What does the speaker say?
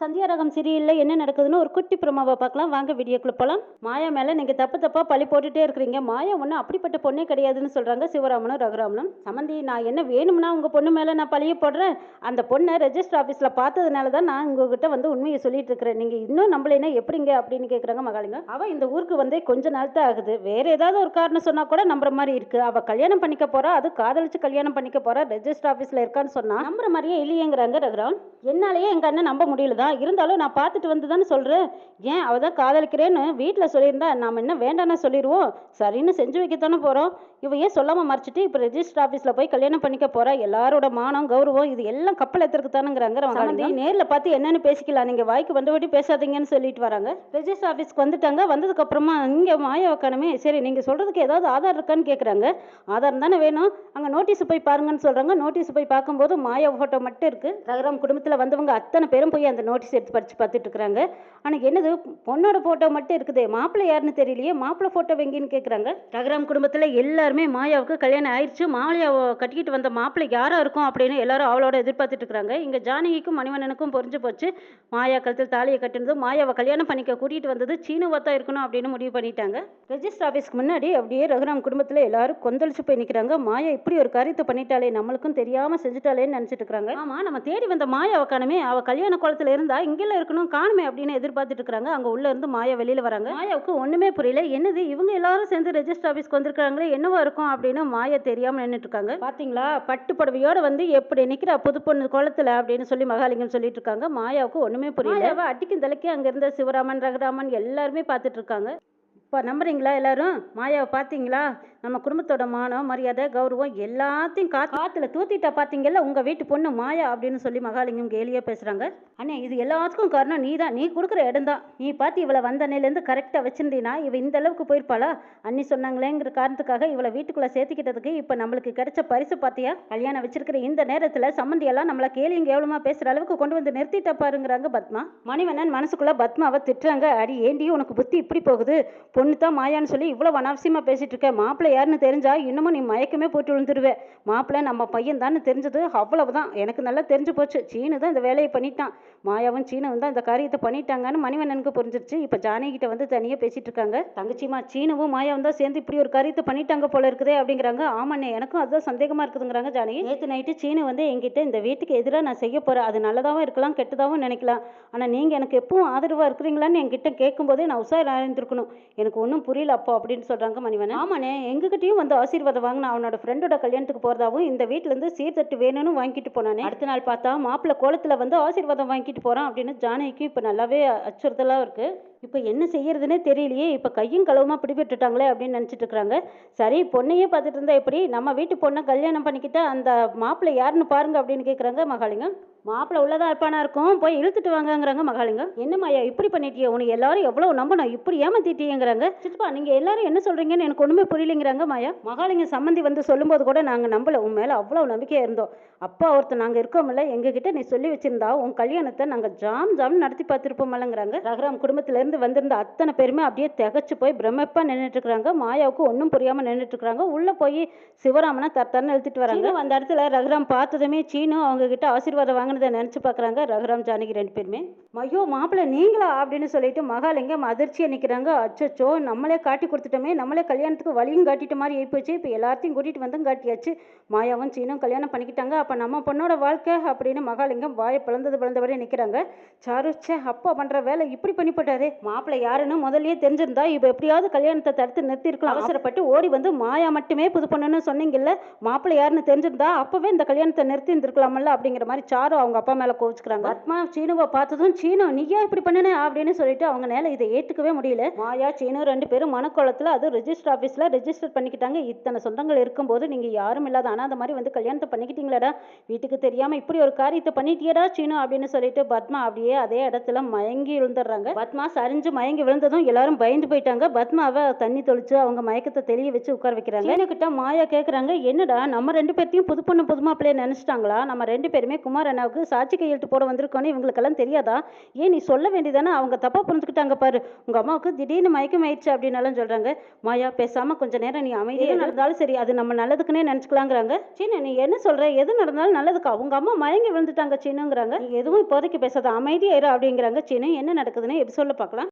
சந்தியா ரகம் சீரியலில் என்ன நடக்குதுன்னு ஒரு குட்டி பிரமாவை பார்க்கலாம். வாங்க வீடியோக்குள்ள போகலாம் மாயா மேலே நீங்கள் தப்பு தப்பாக பழி போட்டுட்டே இருக்கிறீங்க. மாயா ஒன்றும் அப்படிப்பட்ட பொண்ணே கிடையாதுன்னு சொல்கிறாங்க சிவராமனும் ரகுராமனும். சமந்தி நான் என்ன வேணும்னா உங்கள் பொண்ணு மேலே நான் பழிய போடுறேன். அந்த பொண்ணை ரெஜிஸ்டர் ஆஃபீஸில் பார்த்ததுனால தான் நான் உங்ககிட்ட வந்து உண்மையை சொல்லிட்டு இருக்கிறேன். நீங்கள் இன்னும் நம்மளேனா எப்படிங்க அப்படின்னு கேட்குறாங்க மகாலிங்க அவள் இந்த ஊருக்கு வந்து கொஞ்ச நாள் தான் ஆகுது. வேற ஏதாவது ஒரு காரணம் சொன்னால் கூட நம்புற மாதிரி இருக்கு. அவள் கல்யாணம் பண்ணிக்க போறா அது காதலிச்சு கல்யாணம் பண்ணிக்க போறா ரெஜிஸ்டர் ஆஃபீஸில் இருக்கான்னு சொன்னா நம்புற மாதிரியே இல்லையேங்கிறாங்க ரகுராம். என்னாலேயே எங்கள் அண்ணன் நம்ப முடியல தான் இருந்தாலும் நான் பார்த்துட்டு வந்து தானே சொல்கிறேன் ஏன் அவள் தான் காதலிக்கிறேன்னு வீட்டில் சொல்லியிருந்தா நாம் என்ன வேண்டாம்னு சொல்லிடுவோம்? சரின்னு செஞ்சு வைக்கத்தானே போகிறோம் இவ ஏன் சொல்லாமல் மறைச்சிட்டு இப்போ ரெஜிஸ்டர் ஆஃபீஸில் போய் கல்யாணம் பண்ணிக்க போகிறா எல்லாரோட மானம் கௌரவம் இது எல்லாம் கப்பல் எத்திருக்கு தானுங்கிறாங்க நேரில் பார்த்து என்னன்னு பேசிக்கலாம். நீங்கள் வாய்க்கு வந்தபடி பேசாதீங்கன்னு சொல்லிட்டு வராங்க. ரெஜிஸ்டர் ஆஃபீஸ்க்கு வந்துட்டாங்க. வந்ததுக்கு அப்புறமா இங்கே மாயா உக்கானமே சரி நீங்கள் சொல்கிறதுக்கு ஏதாவது ஆதார் இருக்கான்னு கேட்குறாங்க ஆதாரம் தானே வேணும். அங்கே நோட்டீஸ் போய் பாருங்கன்னு சொல்கிறாங்க நோட்டீஸ் போய் பார்க்கும்போது மாயா ஃபோட்டோ மட்டும் இருக்குது ரகுராம் குடும்பத்தில் வந்தவங்க அத்தனை பேரும் போய் அந்த நோட்டீஸ் எடுத்து படித்து பார்த்துட்டு இருக்கிறாங்க ஆனால் என்னது பொண்ணோட ஃபோட்டோ மட்டும் இருக்குது மாப்பிள்ளை யாருன்னு தெரியலையே மாப்பிள்ளை ஃபோட்டோ எங்கேன்னு கேட்குறாங்க ரகுராம் குடும்பத்தில் எல்லாருமே மாயாவுக்கு கல்யாணம் ஆயிடுச்சு மாயாவை கட்டிக்கிட்டு வந்த மாப்பிள்ளை யாராக இருக்கும் அப்படின்னு எல்லாரும் அவளோட எதிர்பார்த்துட்டு இருக்கிறாங்க இங்கே ஜானகிக்கும் மணிவண்ணனுக்கும் புரிஞ்சு போச்சு. மாயா கழுத்தில் தாலியை கட்டினது மாயாவை கல்யாணம் பண்ணிக்க கூட்டிகிட்டு வந்தது சீனுவா தான் இருக்கணும் அப்படின்னு முடிவு பண்ணிட்டாங்க. ரெஜிஸ்டர் ஆஃபீஸ்க்கு முன்னாடி அப்படியே ரகுராம் குடும்பத்தில் எல்லாரும் கொந்தளிச்சு போய் நிற்கிறாங்க மாயா இப்படி ஒரு காரியத்தை பண்ணிட்டாலே நம்மளுக்கும் தெரியாமல் செஞ்சுட்டாலேன்னு நினச்சிட்டு இருக்கிறாங்க ஆமாம் நம்ம தேடி வந்த மாயாவை காணமே அவள் கல்யாண குளத்துல இருந்து இங்கெல்லாம் இருக்கணும் காணுமே அப்படின்னு எதிர்பார்த்துட்டு இருக்காங்க அங்கே உள்ள இருந்து மாயா வெளியில் வராங்க. மாயாவுக்கு ஒன்றுமே புரியல. என்னது? இவங்க எல்லாரும் சேர்ந்து ரெஜிஸ்டர் ஆஃபீஸ்க்கு வந்திருக்காங்களே என்னவா இருக்கும் அப்படின்னு மாயா தெரியாமல் நின்றுட்டு இருக்காங்க. பார்த்தீங்களா பட்டு புடவையோட வந்து எப்படி நிற்கிற புது பொண்ணு குளத்துல அப்படின்னு சொல்லி மகாலிங்கம் சொல்லிட்டு இருக்காங்க. மாயாவுக்கு ஒன்றுமே புரியல. அடிக்கும் தலைக்கு அங்கே இருந்த சிவராமன் ரகுராமன் எல்லாருமே பார்த்துட்டு இருக்காங்க. இப்போ நம்புறீங்களா எல்லாரும்? மாயாவை பார்த்தீங்களா நம்ம குடும்பத்தோட மானம் மரியாதை கௌரவம் எல்லாத்தையும் கா காற்றுல தூத்திட்டா பார்த்தீங்கல்ல உங்கள் வீட்டு பொண்ணு மாயா அப்படின்னு சொல்லி மகாலிங்கம் கேலியாக பேசுகிறாங்க அண்ணே இது எல்லாத்துக்கும் காரணம் நீ தான் நீ கொடுக்குற இடம் தான் நீ பார்த்து இவளை வந்தனையிலேருந்து கரெக்டாக வச்சிருந்தீனா இவ இந்த அளவுக்கு போயிருப்பாளா? அண்ணி சொன்னாங்களேங்கிற காரணத்துக்காக இவளை வீட்டுக்குள்ளே சேர்த்துக்கிட்டதுக்கு இப்போ நம்மளுக்கு கிடைச்ச பரிசு பார்த்தியா கல்யாணம் வச்சிருக்கிற இந்த நேரத்தில் சம்மந்தியெல்லாம் நம்மளை கேலியும் கேவலமாக பேசுகிற அளவுக்கு கொண்டு வந்து நிறுத்திட்டா பாருங்கிறாங்க பத்மா. மணிவண்ணன் மனசுக்குள்ளே பத்மாவை திட்டுறாங்க. அடி ஏண்டி உனக்கு புத்தி இப்படி போகுது? பொண்ணு தான் மாயான்னு சொல்லி இவ்வளோ அனாவசியமாக பேசிட்டு இருக்க மாப்பிள்ளை யாருன்னு தெரிஞ்சா இன்னமும் நீ மயக்கமே போட்டு விழுந்துருவேன் மாப்பிள்ளை நம்ம பையன் தான் தெரிஞ்சது அவ்வளவுதான். எனக்கு நல்லா தெரிஞ்சு போச்சு. சீனு தான் இந்த வேலையை பண்ணிட்டான். மாயாவும் சீனவும் தான் இந்த காரியத்தை பண்ணிட்டாங்கன்னு மணிவண்ணனுக்கு புரிஞ்சிருச்சு. இப்போ ஜானகிட்ட வந்து தனியாக பேசிட்டு இருக்காங்க. தங்கச்சிமா சீனவும் மாயாவும் தான் சேர்ந்து இப்படி ஒரு காரியத்தை பண்ணிட்டாங்க போல இருக்குதே அப்படிங்கிறாங்க. ஆமாண்ணே எனக்கும் அதுதான் சந்தேகமாக இருக்குதுங்கிறாங்க ஜானகி. நேற்று நைட்டு சீனு வந்து என்கிட்ட இந்த வீட்டுக்கு எதிராக நான் செய்ய போகிறேன் அது நல்லதாகவும் இருக்கலாம் கெட்டதாகவும் நினைக்கலாம். ஆனால் நீங்கள் எனக்கு எப்பவும் ஆதரவாக இருக்கிறீங்களான்னு என்கிட்ட கேட்கும்போதே நான் உஷார் இருந்திருக்கணும் எனக்கு ஒன்றும் புரியல அப்போ அப்படின்னு சொல்கிறாங்க மணிவண்ணன். ஆமாண்ணே எங்ககிட்டயும் வந்து ஆசீர்வாதம் வாங்கின அவனோட ஃப்ரெண்டோட கல்யாணத்துக்கு போகிறதாவும் இந்த வீட்டிலேருந்து சீர்தட்டு வேணும்னு வாங்கிட்டு போனானே. அடுத்த நாள் பார்த்தா மாப்பிள்ளை கோலத்தில் வந்து ஆசீர்வாதம் வாங்கிட்டு போகிறான் அப்படின்னு ஜானகிக்கு இப்போ நல்லாவே அச்சுறுத்தலாக இருக்குது இப்போ என்ன செய்யறதுனே தெரியலையே. இப்போ கையும் களவுமா பிடிபட்டுட்டாங்களே அப்படின்னு நினச்சிட்டு இருக்கிறாங்க சரி பொண்ணையே பார்த்துட்டு இருந்தா எப்படி? நம்ம வீட்டு பொண்ணை கல்யாணம் பண்ணிக்கிட்டா அந்த மாப்பிள்ளை யாருன்னு பாருங்க அப்படின்னு கேட்குறாங்க மகாலிங்கம். மாப்பிள்ளை உள்ளதா இருப்பானா இருக்கும். போய் இழுத்துட்டு வாங்கங்கிறாங்க மகாலிங்கம். என்னம்மாயா இப்படி பண்ணிட்டியே? உனக்கு எல்லாரும் எவ்வளோ நம்பணும்? இப்படி ஏமாத்திட்டீங்கிறாங்க சித்தப்பா நீங்கள் எல்லாரும் என்ன சொல்கிறீங்கன்னு எனக்கு ஒன்றுமே புரியலைங்கிறாங்க. மாயா மகாலிங்கம் சம்மந்தி வந்து சொல்லும்போது கூட நாங்கள் நம்பல. உன் மேலே அவ்வளோ நம்பிக்கையாக இருந்தோம். அப்பா ஒருத்தர் நாங்கள் இருக்கோம்ல எங்ககிட்ட நீ சொல்லி வச்சிருந்தா உன் கல்யாணத்தை நாங்கள் ஜாம் ஜாம் நடத்தி பார்த்துருப்போம்லங்கிறாங்க ரகுராம் குடும்பத்திலேருந்து வந்திருந்த அத்தனை பேருமே அப்படியே திகச்சு போய் பிரமிப்பாக நின்றுட்டு இருக்கிறாங்க மாயாவுக்கு ஒன்றும் புரியாமல் நின்றுட்டு இருக்கிறாங்க உள்ளே போய் சிவராமனை தரத்தரன்னு எழுத்துட்டு வராங்க. அந்த இடத்துல ரகுராம் பார்த்ததுமே சீனு அவங்க கிட்ட ஆசீர்வாதம் வாங்கினதை நினச்சி பார்க்குறாங்க. ரகுராம் ஜானகி ரெண்டு பேருமே. ஐயோ மாப்பிள்ளை நீங்களா அப்படின்னு சொல்லிட்டு மகாலிங்கம் அதிர்ச்சியாக நிற்கிறாங்க அச்சச்சோ நம்மளே காட்டி கொடுத்துட்டோமே. நம்மளே கல்யாணத்துக்கு வழியும் காட்டிட்ட மாதிரி ஆயிப்போச்சு இப்போ எல்லாத்தையும் கூட்டிகிட்டு வந்தும் காட்டியாச்சு. மாயாவும் சீனும் கல்யாணம் பண்ணிக்கிட்டாங்க. அப்போ நம்ம பொண்ணோட வாழ்க்கை அப்படின்னு மகாலிங்கம் வாயை பிளந்தது பிளந்தபடியே நிற்கிறாங்க சாரு ச்சே அப்பா பண்ணுற வேலை இப்படி பண்ணி போட்டாரே. மாப்பிள்ளை யாருன்னு முதல்லயே தெரிஞ்சிருந்தா இப்போ எப்படியாவது கல்யாணத்தை தடுத்து நிறுத்திருக்கலாம் அவசரப்பட்டு ஓடி வந்து மாயா மட்டுமே புது பொண்ணுன்னு சொன்னீங்கல்ல மாப்பிள்ளை யாருன்னு தெரிஞ்சிருந்தா அப்போவே இந்த கல்யாணத்தை நிறுத்தி இருந்திருக்கலாமல்ல அப்படிங்கிற மாதிரி சாரு அவங்க அப்பா மேலே கோவிச்சுக்கிறாங்க. ஆத்மா சீனுவை பார்த்ததும் சீனு நீயா இப்படி பண்ணினே? அப்படின்னு சொல்லிட்டு அவங்க மேலே இதை ஏற்றுக்கவே முடியல. மாயா சீனு ரெண்டு பேரும் மனக்கோலத்தில் அது ரிஜிஸ்டர் ஆஃபீஸில் ரிஜிஸ்டர் பண்ணிக்கிட்டாங்க. இத்தனை சொந்தங்கள் இருக்கும்போது நீங்கள் யாரும் இல்லாத அனாதை மாதிரி வந்து கல்யாணத்தை பண்ணிக்கிட்டீங்களேடா. வீட்டுக்கு தெரியாமல் இப்படி ஒரு காரியத்தை பண்ணிட்டியடா சீனு அப்படின்னு சொல்லிட்டு பத்மா அப்படியே அதே இடத்துல மயங்கி விழுந்துடுறாங்க. பத்மா சரிஞ்சு மயங்கி விழுந்ததும் எல்லாரும் பயந்து போயிட்டாங்க. பத்மாவை தண்ணி தொளிச்சு அவங்க மயக்கத்தை தெளிய வச்சு உட்கார வைக்கிறாங்க. என்கிட்ட மாயா கேட்குறாங்க என்னடா நம்ம ரெண்டு பேர்த்தையும் புது பொண்ணு புது மாப்பிள்ளைய நினைச்சிட்டாங்களா? நம்ம ரெண்டு பேருமே குமார் அண்ணாவுக்கு சாட்சி கையெழுத்து போட வந்திருக்கோன்னு இவங்களுக்கெல்லாம் தெரியாதா? ஏன் நீ சொல்ல வேண்டியதானே? அவங்க தப்பாக புரிஞ்சுக்கிட்டாங்க பாரு. உங்கள் அம்மாவுக்கு திடீர்னு மயக்கம் ஆயிடுச்சு அப்படின்னாலும் சொல்கிறாங்க மாயா பேசாமல் கொஞ்ச நேரம் நீ அமைதியாக நடந்தாலும் சரி அது நம்ம நல்லதுக்குன்னே நினச்சிக்கலாங்கிறாங்க. சீனு நீ என்ன சொல்கிற எது நடந்தாலும் நல்லதுக்கு அவங்க அம்மா மயங்கி விழுந்துட்டாங்க சீனுங்கிறாங்க. எதுவும் இப்போதைக்கு பேசாத அமைதியாயிரு அப்படிங்கிறாங்க சீனு. என்ன நடக்குதுன்னு எப்படி சொல்ல பார்க்கலாம்.